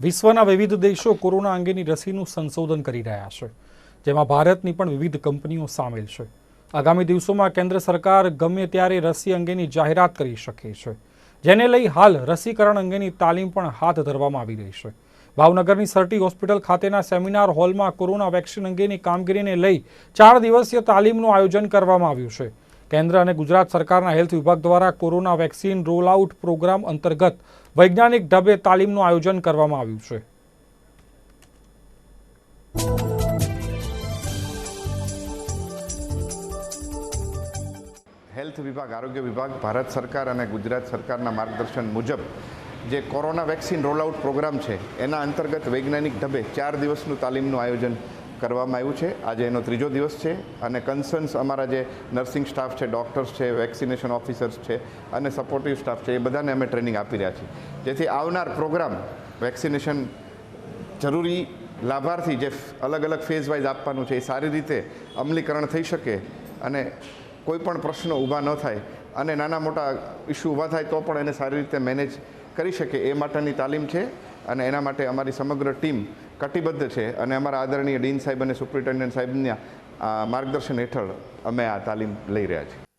વિશ્વના વિવિધ દેશો કોરોના અંગેની રસીનું સંશોધન કરી રહ્યા છે, જેમાં ભારતની પણ વિવિધ કંપનીઓ સામેલ છે. આગામી દિવસોમાં કેન્દ્ર સરકાર ગમે ત્યારે રસી અંગેની જાહેરાત કરી શકે છે, જેને લઈ હાલ રસીકરણ અંગેની તાલીમ પણ હાથ ધરવામાં આવી રહી છે. ભાવનગરની સરટી હોસ્પિટલ ખાતેના સેમિનાર હોલમાં કોરોના વેક્સિન અંગેની કામગીરીને લઈ ચાર દિવસીય તાલીમનું આયોજન કરવામાં આવ્યું છે. કેન્દ્ર અને ગુજરાત સરકારના હેલ્થ વિભાગ દ્વારા corona vaccine roll out programme અંતર્ગત વૈજ્ઞાનિક ઢબે તાલીમનું આયોજન કરવામાં આવ્યું છે. હેલ્થ વિભાગ, આરોગ્ય વિભાગ, ભારત સરકાર અને ગુજરાત સરકારના માર્ગદર્શન મુજબ જે કોરોના વેક્સિન રોલઆઉટ પ્રોગ્રામ છે, એના અંતર્ગત વૈજ્ઞાનિક ઢબે ચાર દિવસનું તાલીમનું આયોજન કરવામાં આવ્યું છે. આજે એનો ત્રીજો દિવસ છે અને કન્સર્ન્સ અમારા જે નર્સિંગ સ્ટાફ છે ડૉક્ટર્સ છે વેક્સિનેશન ઓફિસર્સ છે અને સપોર્ટિવ સ્ટાફ છે એ બધાને અમે ટ્રેનિંગ આપી રહ્યા છીએ. જેથી આવનાર પ્રોગ્રામ વેક્સિનેશન જરૂરી લાભાર્થી જે અલગ અલગ ફેઝ વાઇઝ આપવાનું છે એ સારી રીતે અમલીકરણ થઈ શકે અને કોઈ પણ પ્રશ્નો ઊભા ન થાય અને નાના મોટા ઇસ્યુ ઊભા થાય તો પણ એને સારી રીતે મેનેજ કરી શકે એ માટેની તાલીમ છે. અને એના માટે અમારી સમગ્ર ટીમ કટિબદ્ધ છે અને અમારા આદરણીય ડીન સાહેબ અને સુપ્રિન્ટેન્ડન્ટ સાહેબના માર્ગદર્શન હેઠળ અમે આ તાલીમ લઈ રહ્યા છીએ.